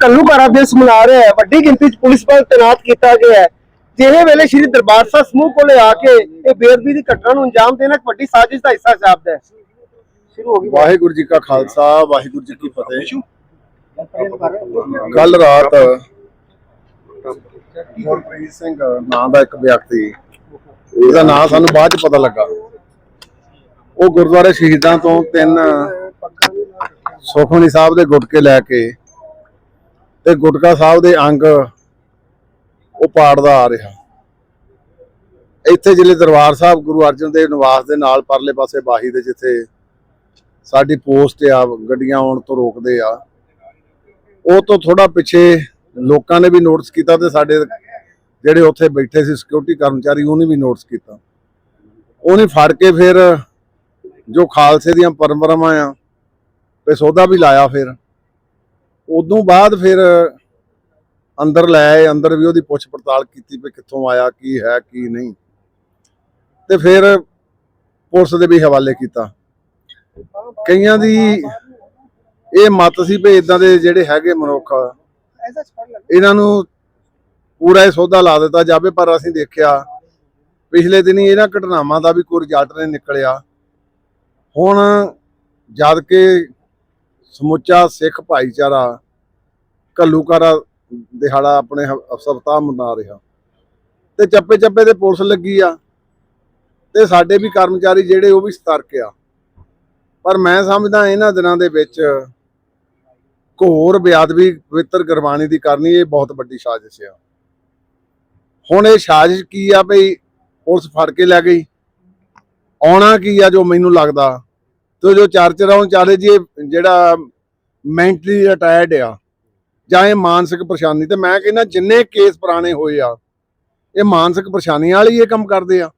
ਕੱਲੂਕਾਰਾ ਦਿਵਸ ਮਨਾ ਰਿਹਾ ਹੈ। ਵੱਡੀ ਗਿਣਤੀ 'ਚ ਪੁਲਿਸ ਬਲ ਤੈਨਾਤ ਕੀਤਾ ਗਿਆ ਹੈ। ਜਿਹੇ ਵੇਲੇ ਸ਼੍ਰੀ ਦਰਬਾਰ ਸਾਹਿਬ ਸਮੂਹ ਕੋਲੇ ਆ ਕੇ ਇਹ ਬੇਅਦਬੀ ਦੀ ਘਟਨਾ ਨੂੰ ਅੰਜਾਮ ਦੇਣਾ ਇੱਕ ਵੱਡੀ ਸਾਜ਼ਿਸ਼ ਦਾ ਹਿੱਸਾ ਜਾਪਦਾ ਹੈ। ਵਾਹਿਗੁਰੂ ਜੀ ਕਾ ਖਾਲਸਾ ਵਾਹਿਗੁਰੂ ਜੀ ਕੀ ਫਤਿਹ। ਕੱਲ ਰਾਤ ਗੁਰਪ੍ਰੀਤ ਸਿੰਘ ਨਾਂ ਦਾ ਇੱਕ ਵਿਅਕਤੀ ਇਹਦਾ ਨਾਂ ਸਾਨੂੰ ਬਾਅਦ ਚ ਪਤਾ ਲੱਗਾ। ਉਹ ਗੁਰਦੁਆਰੇ ਸ਼ਹੀਦਾਂ ਤੋਂ ਤਿੰਨ ਸੁਖਮਨੀ ਸਾਹਿਬ ਦੇ ਗੁਟਕੇ ਲੈ ਕੇ ਤੇ ਗੁਟਕਾ ਸਾਹਿਬ ਦੇ ਅੰਗ ਉਹ ਪਾੜਦਾ ਆ ਰਿਹਾ। ਇੱਥੇ ਜਿਹੜੇ ਦਰਬਾਰ ਸਾਹਿਬ ਗੁਰੂ ਅਰਜਨ ਦੇਵ ਨਿਵਾਸ ਦੇ ਨਾਲ ਪਰਲੇ ਪਾਸੇ ਬਾਹੀ ਦੇ ਜਿੱਥੇ ਸਾਡੀ ਪੋਸਟ ਆ, ਗੱਡੀਆਂ ਆਉਣ ਤੋਂ ਰੋਕਦੇ ਆ। ਉਹ ਤੋਂ ਥੋੜਾ ਪਿੱਛੇ ਲੋਕਾਂ ਨੇ ਵੀ ਨੋਟਿਸ ਕੀਤਾ ਤੇ ਸਾਡੇ ਜਿਹੜੇ ਉੱਥੇ ਬੈਠੇ ਸੀ ਸਿਕਿਉਰਿਟੀ ਕਰਮਚਾਰੀ, ਉਹਨੇ ਵੀ ਨੋਟਿਸ ਕੀਤਾ। ਉਹਨੇ ਫੜ ਕੇ ਫਿਰ ਜੋ ਖਾਲਸੇ ਦੀਆਂ ਪਰੰਪਰਾਵਾਂ ਆ, ਤੇ ਸੌਦਾ ਵੀ ਲਾਇਆ ਫਿਰ। ਉਦੋਂ ਬਾਅਦ ਫਿਰ ਅੰਦਰ ਲੈ ਆਏ, ਅੰਦਰ ਵੀ ਉਹਦੀ ਪੁੱਛ ਪੜਤਾਲ ਕੀਤੀ ਵੀ ਕਿੱਥੋਂ ਆਇਆ, ਕੀ ਹੈ, ਕੀ ਨਹੀਂ। ਤੇ ਫਿਰ ਪੁਲਿਸ ਦੇ ਵੀ ਹਵਾਲੇ ਕੀਤਾ। ਕਈਆਂ ਦੀ ਇਹ ਮਤ ਸੀ ਵੀ ਇਦਾਂ ਦੇ ਜਿਹੜੇ ਹੈਗੇ ਮਨੁੱਖ, ਇਹਨਾਂ ਨੂੰ ਪੂਰਾ ਇਹ ਸੌਦਾ ਲਾ ਦਿੱਤਾ ਜਾਵੇ, ਪਰ ਅਸੀਂ ਦੇਖਿਆ ਪਿਛਲੇ ਦਿਨੀ ਇਹਨਾਂ ਘਟਨਾਵਾਂ ਦਾ ਵੀ ਕੋਈ ਰਿਜ਼ਲਟ ਨਹੀਂ ਨਿਕਲਿਆ। ਹੁਣ ਜਦ ਕਿ ਸਮੁੱਚਾ ਸਿੱਖ ਭਾਈਚਾਰਾ ਘੱਲੂਕਾਰਾ ਦਿਹਾੜਾ ਆਪਣੇ ਹ- ਸਪਤਾਹ ਮਨਾ ਰਿਹਾ। ਤੇ ਚੱਪੇ ਚੱਪੇ ਤੇ ਪੁਲਿਸ ਲੱਗੀ ਆ ਤੇ ਸਾਡੇ ਵੀ ਕਰਮਚਾਰੀ ਜਿਹੜੇ ਉਹ ਵੀ ਸਤਰਕ ਆ। ਪਰ ਮੈਂ ਸਮਝਦਾ ਇਹਨਾਂ ਦਿਨਾਂ ਦੇ ਵਿੱਚ ਘੋਰ ਬਿਆਦਵੀ ਪਵਿੱਤਰ ਗੁਰਬਾਣੀ ਦੀ ਕਰਨੀ, ਇਹ ਬਹੁਤ ਵੱਡੀ ਸਾਜ਼ਿਸ਼ ਆ। ਹੁਣ ਇਹ ਸਾਜ਼ਿਸ਼ ਕੀ ਆ ਭਈ ਪੁਲਿਸ ਫੜ ਕੇ ਲੈ ਗਈ? ਆਉਣਾ ਕੀ ਆ ਜੋ ਮੈਨੂੰ ਲੱਗਦਾ? ਤੇ ਜੋ ਚਰਚ ਰਾਉਂ ਚਾਲੇ ਜੀ, ਇਹ ਜਿਹੜਾ ਮੈਂਟਲੀ ਰਿਟਾਇਰਡ ਆ, ਜਾਂ ਇਹ ਮਾਨਸਿਕ ਪਰੇਸ਼ਾਨੀ, ਤੇ ਮੈਂ ਕਹਿੰਦਾ ਜਿੰਨੇ ਕੇਸ ਪੁਰਾਣੇ ਹੋਏ ਆ, ਇਹ ਮਾਨਸਿਕ ਪਰੇਸ਼ਾਨੀ ਵਾਲੇ ਇਹ ਕੰਮ ਕਰਦੇ ਆ।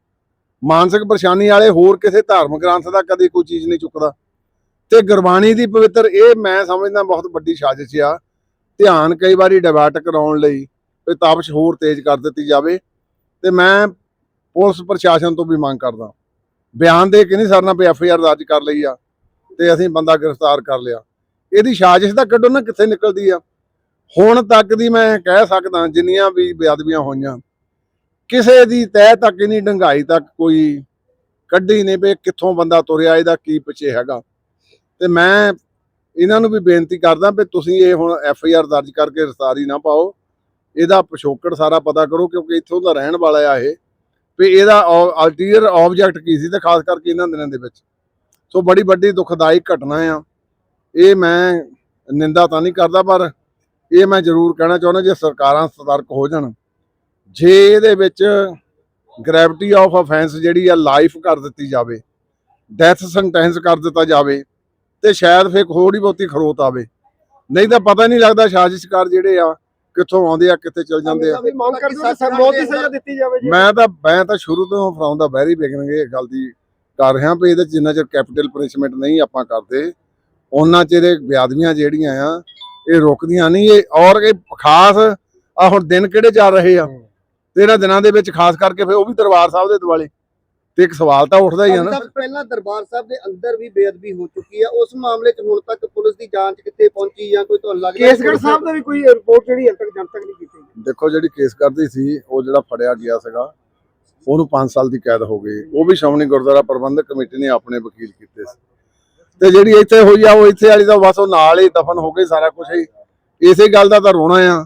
ਮਾਨਸਿਕ ਪਰੇਸ਼ਾਨੀ ਵਾਲੇ ਹੋਰ ਕਿਸੇ ਧਾਰਮਿਕ ਗ੍ਰੰਥ ਦਾ ਕਦੇ ਕੋਈ ਚੀਜ਼ ਨਹੀਂ ਚੁੱਕਦਾ। ਤੇ ਗੁਰਬਾਣੀ ਦੀ ਪਵਿੱਤਰ, ਇਹ ਮੈਂ ਸਮਝਦਾ ਬਹੁਤ ਵੱਡੀ ਸਾਜ਼ਿਸ਼ ਆ, ਧਿਆਨ ਕਈ ਵਾਰੀ ਡਿਵਰਟ ਕਰਾਉਣ ਲਈ ਤੇ ਤਾਪਸ਼ ਹੋਰ ਤੇਜ਼ ਕਰ ਦਿੱਤੀ ਜਾਵੇ, ਤੇ ਮੈਂ ਪੁਲਿਸ ਪ੍ਰਸ਼ਾਸਨ ਤੋਂ ਵੀ ਮੰਗ ਕਰਦਾ। ਬਿਆਨ ਦੇ ਕੇ ਨਹੀਂ ਸਰਨਾ ਵੀ ਐਫ ਆਈ ਆਰ ਦਰਜ ਕਰ ਲਈ ਆ ਤੇ ਅਸੀਂ ਬੰਦਾ ਗ੍ਰਿਫਤਾਰ ਕਰ ਲਿਆ। ਇਹਦੀ ਸਾਜ਼ਿਸ਼ ਤਾਂ ਕੱਢੋ ਨਾ ਕਿੱਥੇ ਨਿਕਲਦੀ ਆ। ਹੁਣ ਤੱਕ ਦੀ ਮੈਂ ਕਹਿ ਸਕਦਾ ਜਿੰਨੀਆਂ ਵੀ ਬੇਅਦਬੀਆਂ ਹੋਈਆਂ, ਕਿਸੇ ਦੀ ਤਹਿ ਤੱਕ ਹੀ ਨਹੀਂ ਡੰਗਾਈ ਤੱਕ ਕੋਈ ਕੱਢੀ ਨਹੀਂ ਵੀ ਕਿੱਥੋਂ ਬੰਦਾ ਤੁਰਿਆ, ਇਹਦਾ ਕੀ ਪਿੱਛੇ ਹੈਗਾ। ਤੇ ਮੈਂ ਇਹਨਾਂ ਨੂੰ ਵੀ ਬੇਨਤੀ ਕਰਦਾ ਵੀ ਤੁਸੀਂ ਇਹ ਹੁਣ ਐਫ ਆਈ ਆਰ ਦਰਜ ਕਰਕੇ ਰਸਤਾਰੀ ਨਾ ਪਾਓ। ਇਹਦਾ ਪਿਛੋਕੜ ਸਾਰਾ ਪਤਾ ਕਰੋ ਕਿਉਂਕਿ ਇੱਥੋਂ ਦਾ ਰਹਿਣ ਵਾਲਾ ਆ ਇਹ। ਵੀ ਇਹਦਾ ਅਲਟੀਰੀਅਰ ਆਬਜੈਕਟ ਕੀ ਸੀ ਤੇ ਖਾਸ ਕਰਕੇ ਇਹਨਾਂ ਦਿਨਾਂ ਦੇ ਵਿੱਚ। ਸੋ ਬੜੀ ਵੱਡੀ ਦੁਖਦਾਈ ਘਟਨਾ ਆ। ਇਹ ਮੈਂ ਨਿੰਦਾ ਤਾਂ ਨਹੀਂ ਕਰਦਾ, ਪਰ ਇਹ ਮੈਂ ਜ਼ਰੂਰ ਕਹਿਣਾ ਚਾਹੁੰਦਾ ਜੇ ਸਰਕਾਰਾਂ ਸਤਰਕ ਹੋ ਜਾਣ। ਜੇ ਇਹਦੇ ਵਿੱਚ ਗ੍ਰੈਵਿਟੀ ਆਫ ਅਫੈਂਸ ਜਿਹੜੀ ਆ ਲਾਈਫ ਕਰ ਦਿੱਤੀ ਜਾਵੇ ਡੈਥ ਸੈਂਟੈਂਸ ਕਰ ਦਿੱਤਾ ਜਾਵੇ, ਤੇ ਸ਼ਾਇਦ ਫੇਰ ਥੋੜੀ ਬਹੁਤੀ ਖਰੋਤ ਆਵੇ। ਨਹੀਂ ਤਾਂ ਪਤਾ ਨਹੀਂ ਲੱਗਦਾ ਸਾਜ਼ਿਸ਼ਕਾਰ ਜਿਹੜੇ ਆ ਕਿੱਥੋਂ ਆਉਂਦੇ ਆ ਕਿੱਥੇ ਚਲ ਜਾਂਦੇ ਆ। ਮੰਗ ਕਰਦੇ ਹੋ ਕਿ ਮੌਤ ਦੀ ਸਜ਼ਾ ਦਿੱਤੀ ਜਾਵੇ ਜੀ। ਮੈਂ ਤਾਂ ਮੈਂ ਤਾਂ ਸ਼ੁਰੂ ਤੋਂ ਫਰੋਮ ਦਾ ਵੈਰੀ ਬਿਗਨਿੰਗ ਇਹ ਗੱਲ ਦੀ ਕਰ ਰਿਹਾ ਵੀ ਇਹਦੇ ਜਿੰਨਾ ਚਿਰ ਕੈਪੀਟਲ ਪਨਿਸ਼ਮੈਂਟ ਨਹੀਂ ਆਪਾਂ ਕਰਦੇ ਉਹਨਾਂ ਚਿਰ ਇਹ ਬਿਆਦਵੀਆਂ ਜਿਹੜੀਆਂ ਆ ਇਹ ਰੁਕਦੀਆਂ ਨਹੀਂ ਇਹ ਔਰ ਇਹ ਖਾਸ ਆ ਹੁਣ ਦਿਨ ਕਿਹੜੇ ਚੱਲ ਰਹੇ ਆ? ਤੇ ਇਹਨਾਂ ਦਿਨਾਂ ਦੇ ਵਿੱਚ ਖਾਸ ਕਰਕੇ ਫਿਰ ਉਹ ਵੀ ਦਰਬਾਰ ਸਾਹਿਬ ਦੇ ਦੁਆਲੇ। ਤੇ ਇੱਕ ਸਵਾਲ ਤਾਂ ਉੱਠਦਾ ਹੀ ਆ ਨਾ। ਸਭ ਪਹਿਲਾਂ ਦਰਬਾਰ ਸਾਹਿਬ ਦੇ ਅੰਦਰ ਵੀ ਬੇਅਦਬੀ ਹੋ ਚੁੱਕੀ ਹੈ ਉਸ ਮਾਮਲੇ 'ਚ ਹੁਣ ਤੱਕ ਪੁਲਿਸ ਦੀ ਜਾਂਚ ਕਿੱਥੇ ਪਹੁੰਚੀ ਜਾਂ ਕੋਈ ਤੁਹਾਨੂੰ ਲੱਗਦਾ ਕੇਸਗੜ੍ਹ ਸਾਹਿਬ ਦਾ ਵੀ ਕੋਈ ਰਿਪੋਰਟ ਜਿਹੜੀ ਹਲ ਤੱਕ ਜਨਤਕ ਨਹੀਂ ਕੀਤੀ ਗਈ। ਦੇਖੋ ਜਿਹੜੀ ਕੇਸ ਕਰਦੀ ਸੀ ਉਹ ਜਿਹੜਾ ਫੜਿਆ ਗਿਆ ਸੀਗਾ ਉਹਨੂੰ 5 ਸਾਲ ਦੀ ਕੈਦ ਹੋ ਗਈ। ਉਹ ਵੀ ਸ਼੍ਰੋਮਣੀ ਗੁਰਦੁਆਰਾ ਪ੍ਰਬੰਧਕ ਕਮੇਟੀ ਨੇ ਆਪਣੇ ਵਕੀਲ ਕੀਤੇ ਸੀ। ਤੇ ਜਿਹੜੀ ਇੱਥੇ ਹੋਈ ਆ ਉਹ ਇੱਥੇ ਵਾਲੀ ਤਾਂ ਬਸ ਉਹ ਨਾਲ ਹੀ ਦਫਨ ਹੋ ਗਈ ਸਾਰਾ ਕੁਝ ਹੀ। ਇਸੇ ਗੱਲ ਦਾ ਤਾਂ ਰੋਣਾ ਆ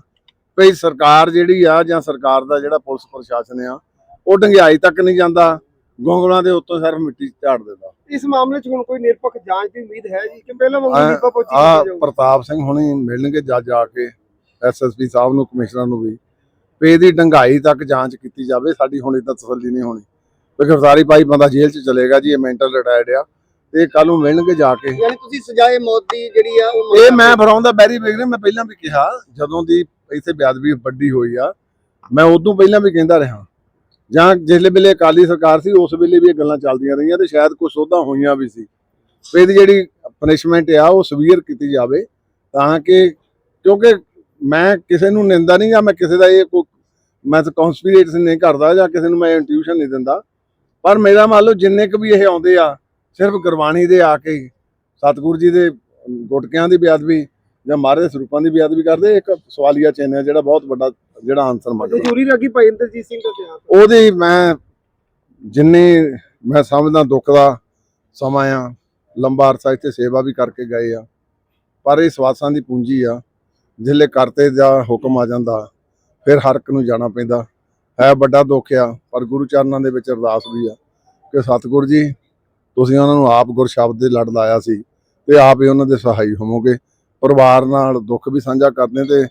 ਭਈ ਸਰਕਾਰ ਜਿਹੜੀ ਆ ਜਾਂ ਸਰਕਾਰ ਦਾ ਜਿਹੜਾ ਪੁਲਿਸ ਪ੍ਰਸ਼ਾਸਨ ਆ ਉਹ ਡੰਗਿਆਈ ਤੱਕ ਨਹੀਂ ਜਾਂਦਾ। ਗੋਂਗਲਾਂ ਦੇ ਉੱਤੋਂ ਸਿਰਫ ਮਿੱਟੀ ਝਾੜ ਦਿੰਦਾ। ਇਸ ਮਾਮਲੇ 'ਚ ਹੁਣ ਕੋਈ ਨਿਰਪੱਖ ਜਾਂਚ ਦੀ ਉਮੀਦ ਹੈ ਜੀ? ਕਿ ਪਹਿਲਾਂ ਵਾਂਗੂ ਨੀਪਾ ਪੋਚੀ ਆ ਪ੍ਰਤਾਪ ਸਿੰਘ ਹੁਣੀ ਮਿਲਣਗੇ ਜੱਜ ਆ ਕੇ ਐਸਐਸਪੀ ਸਾਹਿਬ ਨੂੰ ਕਮਿਸ਼ਨਰ ਨੂੰ ਵੀ। ਵੀ ਇਹਦੀ ਡੰਗਾਈ ਤੱਕ ਜਾਂਚ ਕੀਤੀ ਜਾਵੇ ਸਾਡੀ ਹੁਣ ਤਾਂ ਤਸੱਲੀ ਨਹੀਂ ਹੋਣੀ। ਵੀ ਗ੍ਰਿਫਤਾਰੀ ਪਾਈ ਬੰਦਾ ਜੇਲ੍ਹ 'ਚ ਚਲੇਗਾ ਜੀ ਇਹ ਮੈਂਟਲ ਰਿਟਾਇਰਡ ਆ। ਤੇ ਕੱਲ ਨੂੰ ਮਿਲਣਗੇ ਜਾ ਕੇ। ਯਾਨੀ ਤੁਸੀਂ ਸਜ਼ਾਏ ਮੌਤ ਦੀ ਜਿਹੜੀ ਆ ਉਹ ਇਹ ਮੈਂ ਫਰਾਉਂਦਾ ਬੈਰੀ ਬੇਗ ਨੇ ਮੈਂ ਪਹਿਲਾਂ ਵੀ ਕਿਹਾ ਜਦੋਂ ਦੀ ਇੱਥੇ ਬਿਆਦਵੀ ਵੱਡੀ ਹੋਈ ਆ ਮੈਂ ਉਦੋਂ ਪਹਿਲਾਂ ਵੀ ਕਹਿੰਦਾ ਰਿਹਾ। ਜਾਂ ਜਿਸ ਵੇਲੇ ਅਕਾਲੀ ਸਰਕਾਰ ਸੀ ਉਸ ਵੇਲੇ ਵੀ ਇਹ ਗੱਲਾਂ ਚੱਲਦੀਆਂ ਰਹੀਆਂ ਤੇ ਸ਼ਾਇਦ ਕੁਝ ਸੋਧਾਂ ਹੋਈਆਂ ਵੀ ਸੀ। ਤੇ ਇਹਦੀ ਜਿਹੜੀ ਪਨਿਸ਼ਮੈਂਟ ਆ ਉਹ ਸਵੀਅਰ ਕੀਤੀ ਜਾਵੇ ਤਾਂ ਕਿ ਕਿਉਂਕਿ ਮੈਂ ਕਿਸੇ ਨੂੰ ਨਿੰਦਾ ਨਹੀਂ ਜਾਂ ਮੈਂ ਕਿਸੇ ਦਾ ਇਹ ਕੋਈ ਮੈਂ ਤਾਂ ਕਨਸਪੀਰੇਟਸ ਨਹੀਂ ਕਰਦਾ ਜਾਂ ਕਿਸੇ ਨੂੰ ਮੈਂ ਇੰਟਿਊਸ਼ਨ ਨਹੀਂ ਦਿੰਦਾ। ਪਰ ਮੇਰਾ ਮੰਨ ਲਓ ਜਿੰਨੇ ਕੁ ਵੀ ਇਹ ਆਉਂਦੇ ਆ ਸਿਰਫ ਗੁਰਬਾਣੀ ਦੇ ਆ ਕੇ ਹੀ, ਸਤਿਗੁਰੂ ਜੀ ਦੇ ਗੁਟਕਿਆਂ ਦੀ ਬੇਅਦਬੀ ਜਾਂ ਮਹਾਰਾਜ ਦੇ ਸਰੂਪਾਂ ਦੀ ਬੇਅਦਬੀ ਕਰਦੇ ਇੱਕ ਸਵਾਲੀਆ ਚਿੰਨ੍ਹ ਹੈ ਜਿਹੜਾ ਬਹੁਤ ਵੱਡਾ ਜਿਹੜਾ ਆਨਸਰ ਜੇ ਮੰਗਦਾ ਚੋਰੀ ਲੱਗੀ ਭਾਈ ਇੰਦਰਜੀਤ ਸਿੰਘ ਦਾ ਬਿਆਨ ਉਹਦੀ ਮੈਂ ਜਿੰਨੀ ਮੈਂ ਸਮਝਦਾ ਦੁੱਖ ਦਾ ਸਮਾਂ ਆ ਲੰਬਾ ਅਰਸਾ ਇੱਥੇ ਸੇਵਾ ਵੀ ਕਰਕੇ ਗਏ ਆ ਪਰ ਇਹ ਸਵਾਸਾਂ ਦੀ ਪੂੰਜੀ ਆ ਜਿੱਲੇ ਕਰਤੇ ਦਾ ਹੁਕਮ ਆ ਜਾਂਦਾ ਫਿਰ ਹਰ ਇੱਕ ਨੂੰ ਜਾਣਾ ਪੈਂਦਾ। ਹੈ ਵੱਡਾ ਦੁੱਖ ਆ ਪਰ ਗੁਰੂ ਚਰਨਾਂ ਦੇ ਵਿੱਚ ਅਰਦਾਸ ਵੀ ਆ ਕਿ ਸਤਿਗੁਰ ਜੀ ਤੁਸੀਂ ਉਹਨਾਂ ਨੂੰ ਆਪ ਗੁਰ ਸ਼ਬਦ ਦੇ ਲੜ ਲਾਇਆ ਸੀ ਤੇ ਆਪ ਹੀ ਉਹਨਾਂ ਦੇ ਸਹਾਈ ਹੋਵੋਗੇ। ਪਰਿਵਾਰ ਨਾਲ ਦੁੱਖ ਵੀ ਸਾਂਝਾ ਕਰਦੇ ਤੇ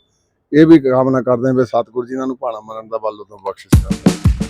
ਇਹ ਵੀ ਕਾਮਨਾ ਕਰਦੇ ਹਾਂ ਵੀ ਸਤਿਗੁਰੂ ਜੀ ਇਹਨਾਂ ਨੂੰ ਭਾਣਾ ਮਰਨ ਦਾ ਬਲ ਤੋਂ ਬਖਸ਼ਿਸ਼ ਕਰਦੇ